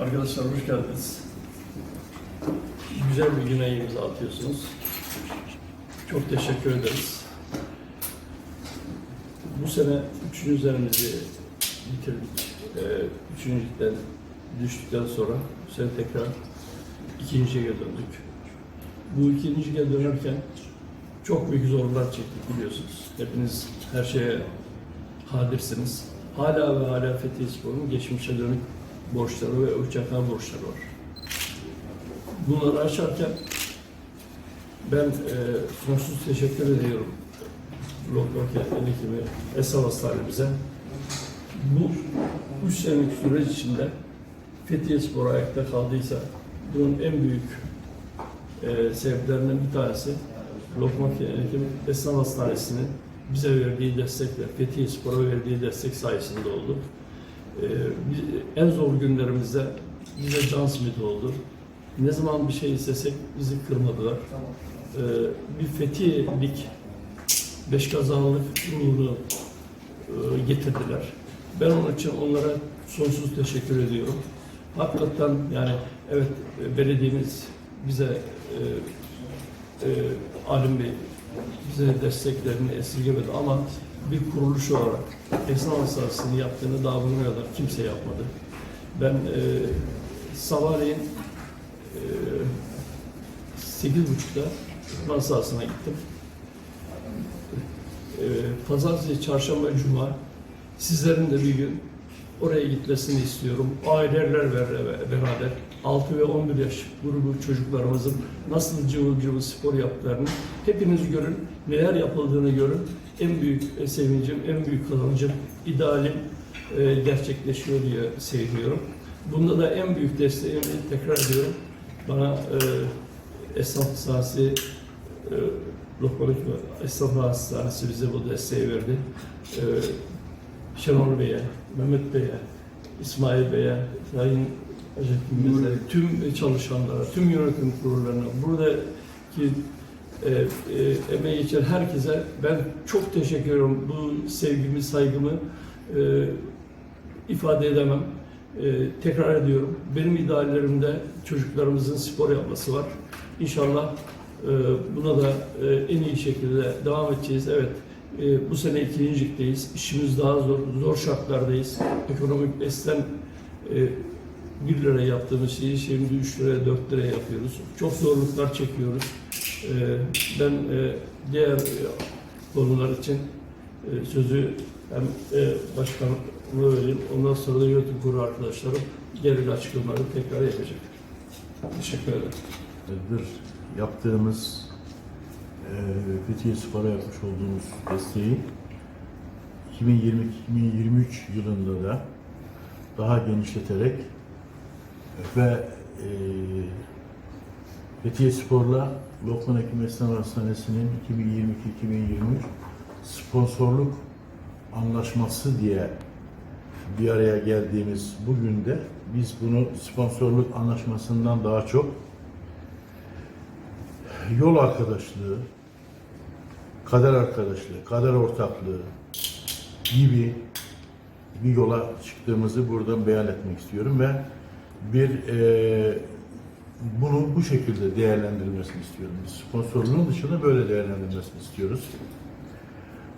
Arkadaşlar hoş geldiniz. Güzel bir güne imza atıyorsunuz. Çok teşekkür ederiz. Bu sene üçüncü senemizi bitirdik. Ee, üçüncülükten düştükten sonra bu sene tekrar ikinciye döndük. Bu ikinciye dönerken çok büyük zorluklar çektik biliyorsunuz. Hepiniz her şeye kadirsiniz. Hala ve hala Fethiye Spor'un geçmişe dönük borçları ve ölçekler borçları var. Bunları aşarken ben e, sonsuz teşekkür ediyorum Lokmak Yönetimi, Esal Hastanemize. Bu üç senelik süreç içinde Fethiye Spor ayakta kaldıysa bunun en büyük e, sebeplerinden bir tanesi Lokmak Yönetimi Esnaf Hastanesi'nin bize verdiği destekle, Fethiye Spor'a verdiği destek sayesinde oldu. Ee, en zor günlerimizde bize can simidi oldu. Ne zaman bir şey istesek bizi kırmadılar. Ee, bir Fethiye'lik beş kazanlık ruhunu e, getirdiler. Ben onun için onlara sonsuz teşekkür ediyorum. Hakikaten yani evet e, belediyemiz bize e, e, Alim Bey bize desteklerini esirgemedi ama bir kuruluş olarak esnaf hastanesini yaptığını daha bugüne kadar kimse yapmadı. Ben e, sabahleyin e, sekiz buçukta futbol sahasına gittim. E, Pazartesi, çarşamba, cuma sizlerin de bir gün oraya gitmesini istiyorum. Aileler beraber 6 ve 11 yaş grubu çocuklarımızın nasıl cıvıl cıvıl spor yaptıklarını hepiniz görün, neler yapıldığını görün. En büyük e, sevincim, en büyük kazancım, idealim e, gerçekleşiyor diye seviyorum. Bunda da en büyük desteğimi tekrar ediyorum. Bana e, esnaf sahası e, Lokmalık Esnaf Hastanesi bize bu desteği verdi. E, Şenol Bey'e, Mehmet Bey'e, İsmail Bey'e, Sayın Hacetimize, tüm çalışanlara, tüm yönetim kurullarına, buradaki e, e, emeği geçen herkese ben çok teşekkür ediyorum. Bu sevgimi, saygımı e, ifade edemem. E, tekrar ediyorum. Benim ideallerimde çocuklarımızın spor yapması var. İnşallah e, buna da e, en iyi şekilde devam edeceğiz. Evet, e, bu sene ikincilikteyiz. İşimiz daha zor, zor şartlardayız. Ekonomik esten e, 1 lira yaptığımız şeyi şimdi 3 liraya 4 liraya yapıyoruz. Çok zorluklar çekiyoruz. E, ben e, diğer e, konular için e, sözü hem e, başkanlığı vereyim. Ondan sonra da yönetim kurulu arkadaşlarım gerekli açıklamaları tekrar yapacak. Teşekkür ederim. yaptığımız Fethiye Spor'a yapmış olduğumuz desteği 2022-2023 yılında da daha genişleterek ve e, Fethiye Spor'la Lokman Hekim Esnaf Hastanesi'nin 2022-2023 sponsorluk anlaşması diye bir araya geldiğimiz bugün de biz bunu sponsorluk anlaşmasından daha çok yol arkadaşlığı, kader arkadaşlığı, kader ortaklığı gibi bir yola çıktığımızı buradan beyan etmek istiyorum ve bir e, bunu bu şekilde değerlendirilmesini istiyorum. Sponsorluğun dışında böyle değerlendirilmesini istiyoruz.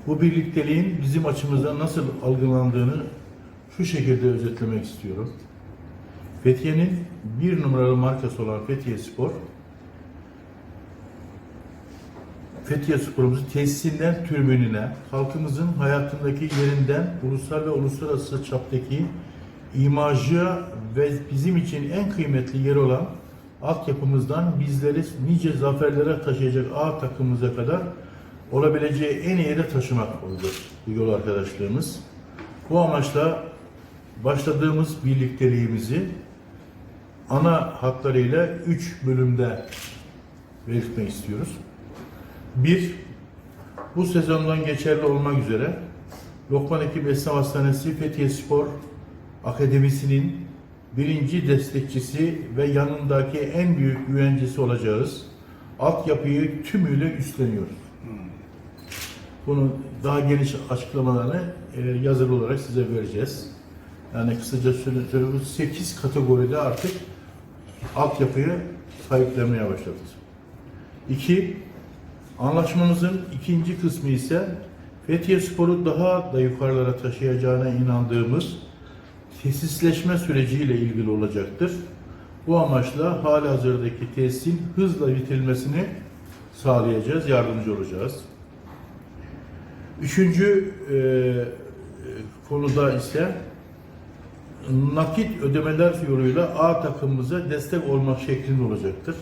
Bu birlikteliğin bizim açımızdan nasıl algılandığını şu şekilde özetlemek istiyorum. Fethiye'nin bir numaralı markası olan Fethiye Spor, Fethiye Spor'umuzu tesisinden türbününe, halkımızın hayatındaki yerinden ulusal ve uluslararası çaptaki imajı ve bizim için en kıymetli yeri olan altyapımızdan bizleri nice zaferlere taşıyacak A takımımıza kadar olabileceği en iyi yere taşımak oldu bu yol arkadaşlığımız. Bu amaçla başladığımız birlikteliğimizi ana hatlarıyla üç bölümde belirtmek istiyoruz. Bir, bu sezondan geçerli olmak üzere Lokman Hekim Esnaf Hastanesi Fethiye Spor Akademisi'nin birinci destekçisi ve yanındaki en büyük güvencesi olacağız. Altyapıyı tümüyle üstleniyoruz. Bunun daha geniş açıklamalarını e, yazılı olarak size vereceğiz. Yani kısaca söylüyoruz 8 kategoride artık altyapıyı sahiplenmeye başladık. İki, anlaşmamızın ikinci kısmı ise Fethiye Spor'u daha da yukarılara taşıyacağına inandığımız tesisleşme süreciyle ilgili olacaktır. Bu amaçla hali hazırdaki tesisin hızla bitirilmesini sağlayacağız, yardımcı olacağız. Üçüncü e, konuda ise nakit ödemeler yoluyla A takımımıza destek olmak şeklinde olacaktır.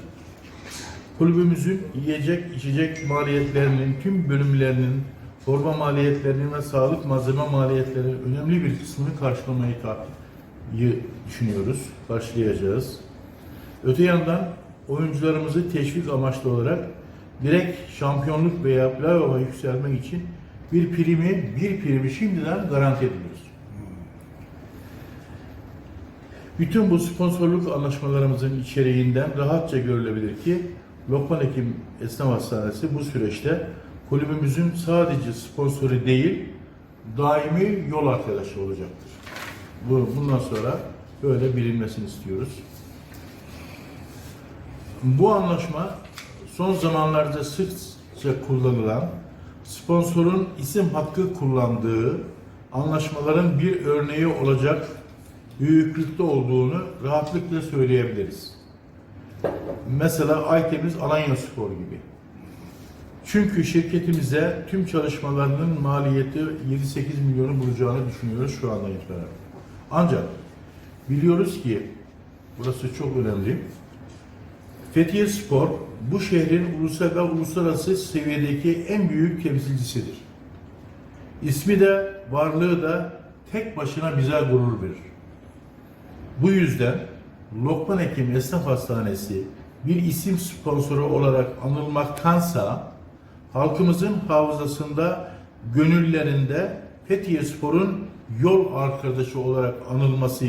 Kulübümüzün yiyecek, içecek maliyetlerinin tüm bölümlerinin forma maliyetlerinin ve sağlık malzeme maliyetlerinin önemli bir kısmını karşılamayı düşünüyoruz, karşılayacağız. Öte yandan oyuncularımızı teşvik amaçlı olarak direkt şampiyonluk veya playoff'a yükselmek için bir primi, bir primi şimdiden garanti ediyoruz. Bütün bu sponsorluk anlaşmalarımızın içeriğinden rahatça görülebilir ki Lokman Hekim Esnaf Hastanesi bu süreçte kulübümüzün sadece sponsoru değil, daimi yol arkadaşı olacaktır. Bu, bundan sonra böyle bilinmesini istiyoruz. Bu anlaşma son zamanlarda sıkça kullanılan sponsorun isim hakkı kullandığı anlaşmaların bir örneği olacak büyüklükte olduğunu rahatlıkla söyleyebiliriz. Mesela Aytemiz Alanya Spor gibi. Çünkü şirketimize tüm çalışmalarının maliyeti 7-8 milyonu bulacağını düşünüyoruz şu anda itibaren. Ancak biliyoruz ki burası çok önemli. Fethiye Spor bu şehrin ulusal ve uluslararası seviyedeki en büyük temsilcisidir. İsmi de varlığı da tek başına bize gurur verir. Bu yüzden Lokman Hekim Esnaf Hastanesi bir isim sponsoru olarak anılmaktansa halkımızın hafızasında, gönüllerinde Fethiye Spor'un yol arkadaşı olarak anılması,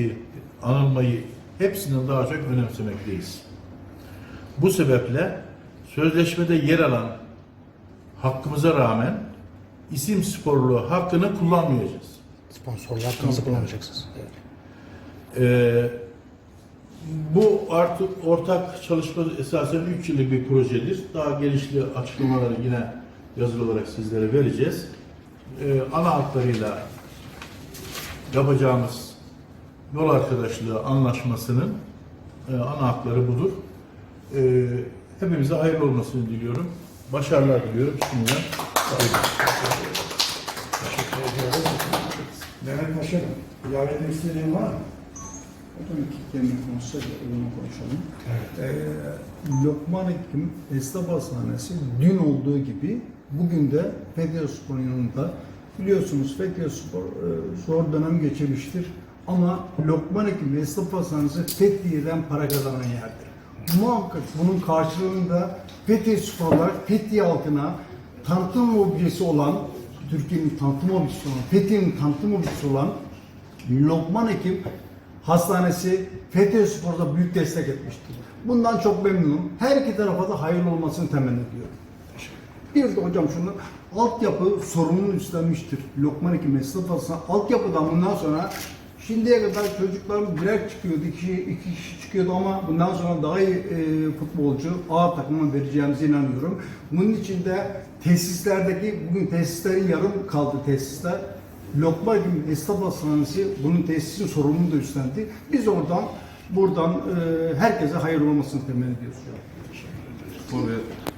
anılmayı hepsinden daha çok önemsemekteyiz. Bu sebeple sözleşmede yer alan hakkımıza rağmen isim sporluğu hakkını kullanmayacağız. Sponsorlu hakkınızı kullanacaksınız. Ee, bu artık ortak çalışma esasen 3 yıllık bir projedir. Daha gelişli açıklamaları yine yazılı olarak sizlere vereceğiz. Ee, ana hatlarıyla yapacağımız yol arkadaşlığı anlaşmasının e, ana hatları budur. Ee, hepimize hayırlı olmasını diliyorum. Başarılar diliyorum şimdiden. Mehmet Paşa'nın ilave etmek istediğin var mı? Tabii ki kendi konuşsak bunu konuşalım. Ee, Lokman Hekim Esnaf Hastanesi dün olduğu gibi bugün de Fethiye Spor'un yanında biliyorsunuz Fethiye Spor e, zor dönem geçirmiştir. Ama Lokman Hekim Esnaf Hastanesi Fethiye'den para kazanan yerdir. Muhakkak bunun karşılığında Fethiye Sporlar Fethiye halkına tanıtım objesi olan Türkiye'nin tanıtım objesi olan, Fethiye'nin tanıtım objesi olan Lokman Hekim Hastanesi Fethiye Spor'da büyük destek etmiştir. Bundan çok memnunum. Her iki tarafa da hayırlı olmasını temenni ediyorum. Bir de hocam şunu, altyapı sorununu üstlenmiştir. Lokman Hekim Esnaf Hastanesi altyapıdan bundan sonra şimdiye kadar çocuklar birer çıkıyordu, iki, iki kişi çıkıyordu ama bundan sonra daha iyi e, futbolcu A takıma vereceğimize inanıyorum. Bunun için de tesislerdeki, bugün tesislerin yarım kaldı tesisler. Lokma gibi esnaf hastanesi bunun tesisin sorumluluğunu da üstlendi. Biz oradan buradan e, herkese hayırlı olmasını temenni ediyoruz. Bu ve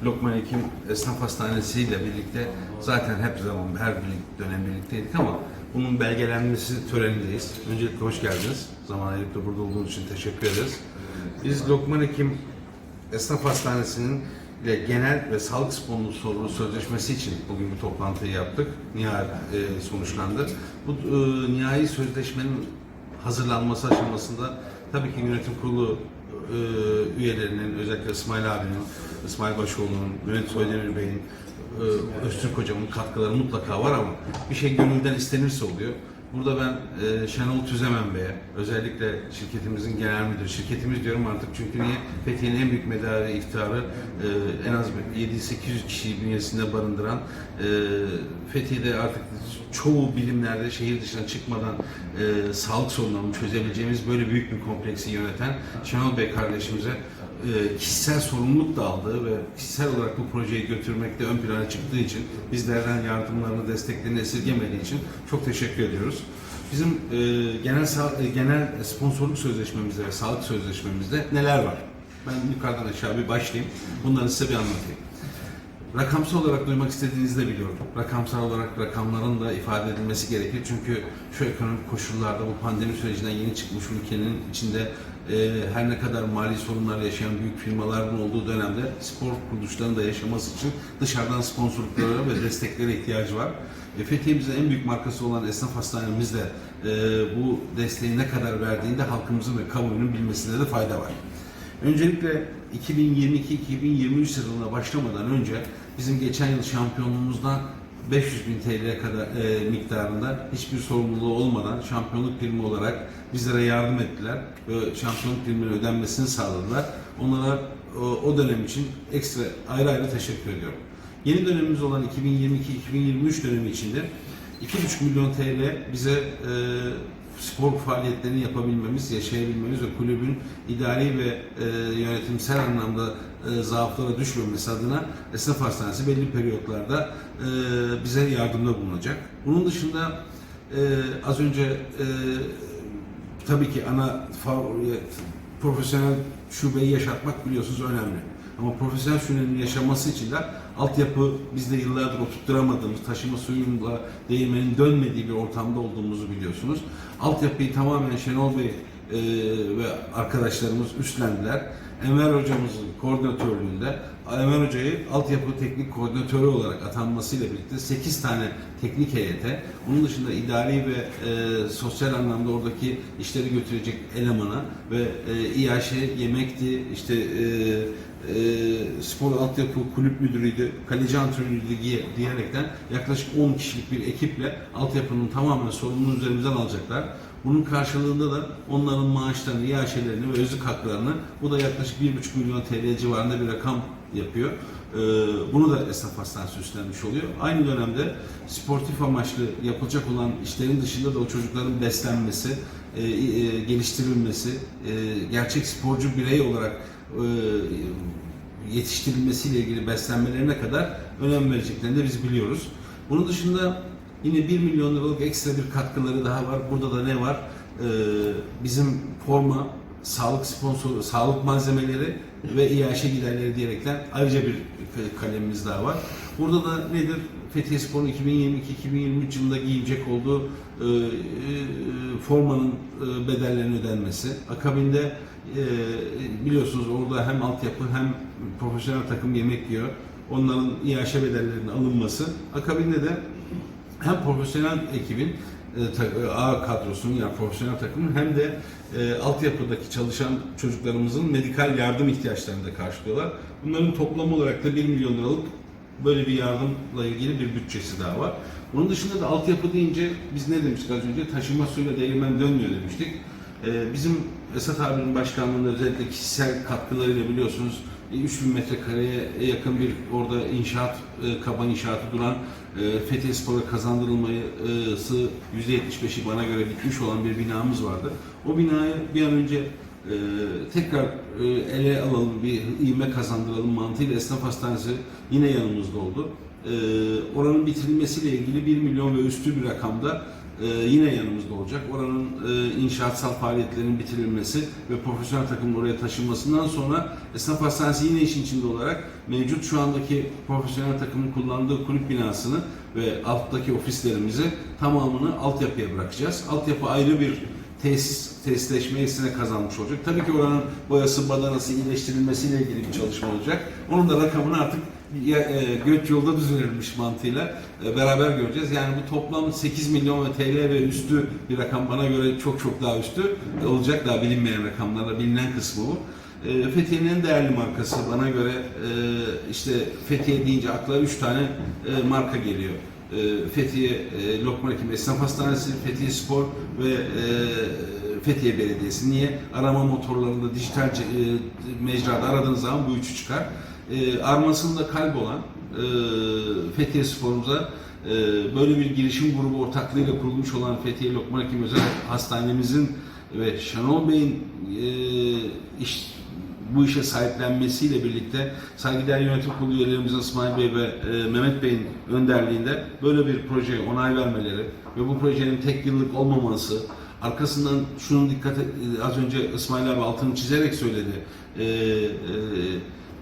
Lokman Hekim Esnaf Hastanesi ile birlikte zaten hep zaman her birlik dönem birlikteydik ama bunun belgelenmesi törenindeyiz. Öncelikle hoş geldiniz. Zaman ayırıp da burada olduğunuz için teşekkür ederiz. Biz Lokman Hekim Esnaf Hastanesi'nin ile genel ve sağlık sponsorluğu sözleşmesi için bugün bu toplantıyı yaptık. Nihayet e, sonuçlandı. Bu e, nihai sözleşmenin hazırlanması aşamasında tabii ki yönetim kurulu e, üyelerinin özellikle İsmail abinin, İsmail Başoğlu'nun, Mehmet Soydemir Bey'in, e, Öztürk hocamın katkıları mutlaka var ama bir şey gönülden istenirse oluyor. Burada ben e, Şenol Tüzemen Bey'e, özellikle şirketimizin genel müdürü, şirketimiz diyorum artık çünkü niye? Fethiye'nin en büyük medarı iftarı e, en az 700-800 kişiyi bünyesinde barındıran, e, Fethiye'de artık çoğu bilimlerde şehir dışına çıkmadan e, sağlık sorunlarını çözebileceğimiz böyle büyük bir kompleksi yöneten Şenol Bey kardeşimize e, kişisel sorumluluk da aldığı ve kişisel olarak bu projeyi götürmekte ön plana çıktığı için bizlerden yardımlarını, desteklerini esirgemediği için çok teşekkür ediyoruz. Bizim e, genel e, genel sponsorluk sözleşmemizde ve sağlık sözleşmemizde neler var? Ben yukarıdan aşağı bir başlayayım. Bunları size bir anlatayım. Rakamsal olarak duymak istediğinizi de biliyorum. Rakamsal olarak rakamların da ifade edilmesi gerekir. Çünkü şu ekonomik koşullarda bu pandemi sürecinden yeni çıkmış ülkenin içinde e, her ne kadar mali sorunlar yaşayan büyük firmaların olduğu dönemde spor kuruluşlarının da yaşaması için dışarıdan sponsorluklara ve desteklere ihtiyacı var. E, Fethiye'mizin en büyük markası olan esnaf hastanemiz de e, bu desteği ne kadar verdiğinde halkımızın ve kamuoyunun bilmesinde de fayda var. Öncelikle 2022-2023 sezonuna başlamadan önce bizim geçen yıl şampiyonluğumuzdan 500 bin TL'ye kadar e, miktarında hiçbir sorumluluğu olmadan şampiyonluk primi olarak bizlere yardım ettiler ve şampiyonluk priminin ödenmesini sağladılar. Onlara o, o dönem için ekstra ayrı ayrı teşekkür ediyorum. Yeni dönemimiz olan 2022-2023 dönemi içinde 2,5 milyon TL bize e, spor faaliyetlerini yapabilmemiz, yaşayabilmemiz ve kulübün idari ve e, yönetimsel anlamda e, zaaflara düşmemesi adına esnaf hastanesi belli periyotlarda e, bize yardımda bulunacak. Bunun dışında e, az önce e, tabii ki ana fa- profesyonel şubeyi yaşatmak biliyorsunuz önemli. Ama profesyonel şubenin yaşaması için de altyapı bizde yıllardır oturtturamadığımız, taşıma suyuyla değirmenin dönmediği bir ortamda olduğumuzu biliyorsunuz. Altyapıyı tamamen Şenol Bey e, ve arkadaşlarımız üstlendiler. Enver hocamızın koordinatörlüğünde Enver Hoca'yı altyapı teknik koordinatörü olarak atanmasıyla birlikte 8 tane teknik heyete, bunun dışında idari ve e, sosyal anlamda oradaki işleri götürecek elemana ve e, İAŞ yemekti, işte e, e, spor altyapı kulüp müdürüydü, kaleci antrenörüydü diye, diyerekten yaklaşık 10 kişilik bir ekiple altyapının tamamen sorumluluğunu üzerimizden alacaklar. Bunun karşılığında da onların maaşlarını, iaşelerini ve özlük haklarını bu da yaklaşık 1,5 milyon TL civarında bir rakam yapıyor. Ee, bunu da esnaf hastanesi üstlenmiş oluyor. Aynı dönemde sportif amaçlı yapılacak olan işlerin dışında da o çocukların beslenmesi, e, e, geliştirilmesi, e, gerçek sporcu birey olarak yetiştirilmesiyle ilgili beslenmelerine kadar önem vereceklerini de biz biliyoruz. Bunun dışında yine 1 milyon liralık ekstra bir katkıları daha var. Burada da ne var? Ee, bizim forma, sağlık sponsoru, sağlık malzemeleri ve İAŞ giderleri diyerekten ayrıca bir kalemimiz daha var. Burada da nedir? Fethiye Spor'un 2022-2023 yılında giyecek olduğu e, e, formanın e, bedellerinin ödenmesi. Akabinde e, biliyorsunuz orada hem altyapı hem profesyonel takım yemek yiyor. Onların İAŞ bedellerinin alınması. Akabinde de hem profesyonel ekibin e, A kadrosunun yani profesyonel takımın hem de e, altyapıdaki çalışan çocuklarımızın medikal yardım ihtiyaçlarını da karşılıyorlar. Bunların toplam olarak da 1 milyon liralık böyle bir yardımla ilgili bir bütçesi daha var. Bunun dışında da altyapı deyince biz ne demiştik az önce? Taşıma suyla değirmen dönmüyor demiştik. E, bizim Esat abinin başkanlığında özellikle kişisel katkılarıyla biliyorsunuz e, 3000 metrekareye yakın bir orada inşaat, e, kaba inşaatı duran e, Fethiye Spor'a kazandırılması %75'i bana göre bitmiş olan bir binamız vardı. O binayı bir an önce e, tekrar e, ele alalım, bir ivme kazandıralım mantığıyla esnaf hastanesi yine yanımızda oldu. E, oranın bitirilmesiyle ilgili 1 milyon ve üstü bir rakamda e, yine yanımızda olacak. Oranın e, inşaatsal faaliyetlerinin bitirilmesi ve profesyonel takımın oraya taşınmasından sonra esnaf hastanesi yine işin içinde olarak mevcut şu andaki profesyonel takımın kullandığı kulüp binasını ve alttaki ofislerimizi tamamını altyapıya bırakacağız. Altyapı ayrı bir tesis, tesisleşmesine kazanmış olacak. Tabii ki oranın boyası, badanası iyileştirilmesiyle ilgili bir çalışma olacak. Onun da rakamını artık göç yolda düzenlenmiş mantığıyla e, beraber göreceğiz. Yani bu toplam 8 milyon TL ve üstü bir rakam bana göre çok çok daha üstü e, olacak. Daha bilinmeyen rakamlarla bilinen kısmı bu. E, Fethiye'nin en değerli markası bana göre e, işte Fethiye deyince akla 3 tane e, marka geliyor. E, e, Fethiye e, Lokman Hekim Esnaf Hastanesi, Fethiye Spor ve e, Fethiye Belediyesi. Niye? Arama motorlarında dijital e, mecrada aradığınız zaman bu üçü çıkar. E, armasında kalp olan e, Fethiye Spor'umuza e, böyle bir girişim grubu ortaklığıyla kurulmuş olan Fethiye Lokman Hekim Özel Hastanemizin ve Şenol Bey'in e, iş, bu işe sahiplenmesiyle birlikte saygıdeğer yönetim kurulu üyelerimiz İsmail Bey ve e, Mehmet Bey'in önderliğinde böyle bir projeye onay vermeleri ve bu projenin tek yıllık olmaması, arkasından şunun dikkat et- az önce İsmail abi altını çizerek söyledi. E, e,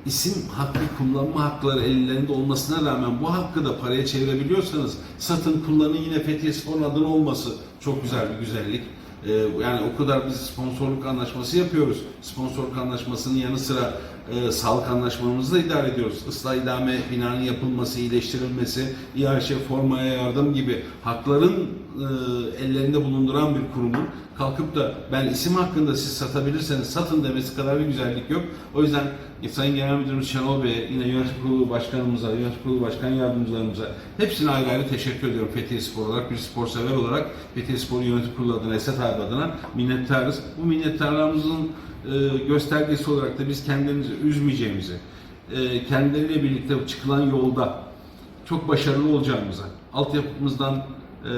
isim hakkı kullanma hakları ellerinde olmasına rağmen bu hakkı da paraya çevirebiliyorsanız satın kullanın yine Fethiye Spor'un adının olması çok güzel bir güzellik. Ee, yani o kadar biz sponsorluk anlaşması yapıyoruz. Sponsorluk anlaşmasının yanı sıra e, sağlık anlaşmamızı da idare ediyoruz. Islah idame binanın yapılması, iyileştirilmesi, İHŞ formaya yardım gibi hakların e, ellerinde bulunduran bir kurumun kalkıp da ben isim hakkında siz satabilirseniz satın demesi kadar bir güzellik yok. O yüzden Sayın Genel Müdürümüz Şenol Bey'e, yine yönetim kurulu başkanımıza, yönetim kurulu başkan yardımcılarımıza hepsine ayrı ayrı teşekkür ediyorum Fethiye Spor olarak, bir spor sever olarak Fethiye Spor Yönetim Kurulu adına, Esat abi adına minnettarız. Bu minnettarlığımızın göstergesi olarak da biz kendimizi üzmeyeceğimizi, e, kendileriyle birlikte çıkılan yolda çok başarılı olacağımıza, altyapımızdan e,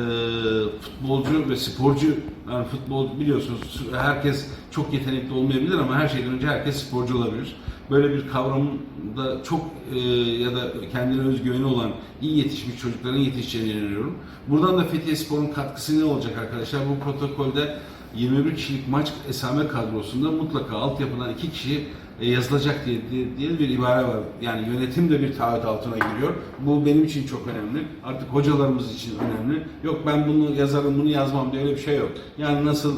futbolcu ve sporcu, yani futbol biliyorsunuz herkes çok yetenekli olmayabilir ama her şeyden önce herkes sporcu olabilir. Böyle bir kavramda çok e, ya da kendine özgüveni olan iyi yetişmiş çocukların yetişeceğine inanıyorum. Buradan da Fethiye Spor'un katkısı ne olacak arkadaşlar? Bu protokolde 21 kişilik maç esame kadrosunda mutlaka altyapıdan iki kişi e, yazılacak diye, diye, diye bir ibare var. Yani yönetim de bir taahhüt altına giriyor. Bu benim için çok önemli. Artık hocalarımız için önemli. Yok ben bunu yazarım, bunu yazmam diye öyle bir şey yok. Yani nasıl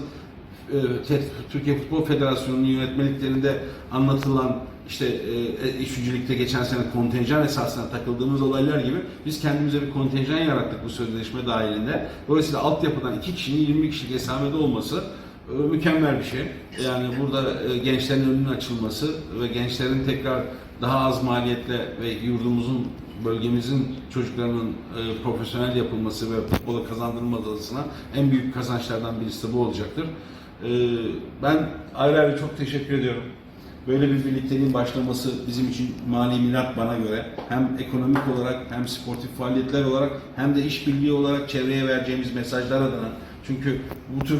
Türkiye Futbol Federasyonu'nun yönetmeliklerinde anlatılan işte e, işçilikte geçen sene kontenjan esasına takıldığımız olaylar gibi biz kendimize bir kontenjan yarattık bu sözleşme dahilinde. Dolayısıyla altyapıdan iki kişinin 20 kişilik esamede olması e, mükemmel bir şey. Yani burada e, gençlerin önünün açılması ve gençlerin tekrar daha az maliyetle ve yurdumuzun bölgemizin çocuklarının e, profesyonel yapılması ve futbola kazandırılması adına en büyük kazançlardan birisi bu olacaktır. E, ben ayrı ayrı çok teşekkür ediyorum. Böyle bir birlikteliğin başlaması bizim için mali milat bana göre hem ekonomik olarak hem sportif faaliyetler olarak hem de işbirliği olarak çevreye vereceğimiz mesajlar adına. Çünkü bu tür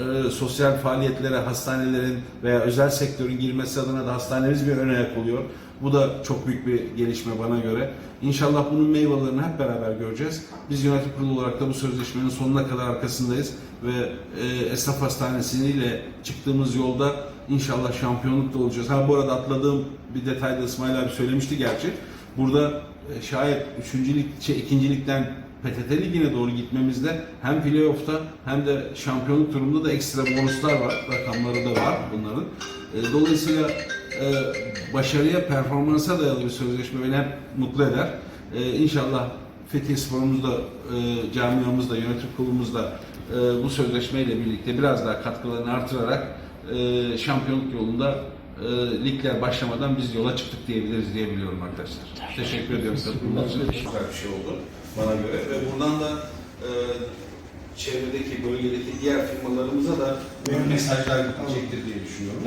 e, sosyal faaliyetlere hastanelerin veya özel sektörün girmesi adına da hastanemiz bir ön ayak oluyor. Bu da çok büyük bir gelişme bana göre. İnşallah bunun meyvelerini hep beraber göreceğiz. Biz yönetim kurulu olarak da bu sözleşmenin sonuna kadar arkasındayız ve e, Esnaf Hastanesi ile çıktığımız yolda inşallah şampiyonluk da olacağız. Ha bu arada atladığım bir detayda İsmail abi söylemişti gerçi. Burada e, şayet 3. lig, şey, 2. ligden PTT Ligi'ne doğru gitmemizde hem playoff'ta hem de şampiyonluk turunda da ekstra bonuslar var. Rakamları da var bunların. E, dolayısıyla e, başarıya, performansa dayalı bir sözleşme beni hep mutlu eder. E, inşallah Fethiye Spor'umuz da, e, camiamız da, yönetim kurulumuz da e, bu sözleşmeyle birlikte biraz daha katkılarını artırarak e, şampiyonluk yolunda e, ligler başlamadan biz yola çıktık diyebiliriz diyebiliyorum arkadaşlar. Teşekkür ediyorum katılımınız için. Güzel bir şey oldu bana göre ve buradan da e, çevredeki, bölgedeki diğer firmalarımıza da büyük mesajlar gidecektir diye düşünüyorum.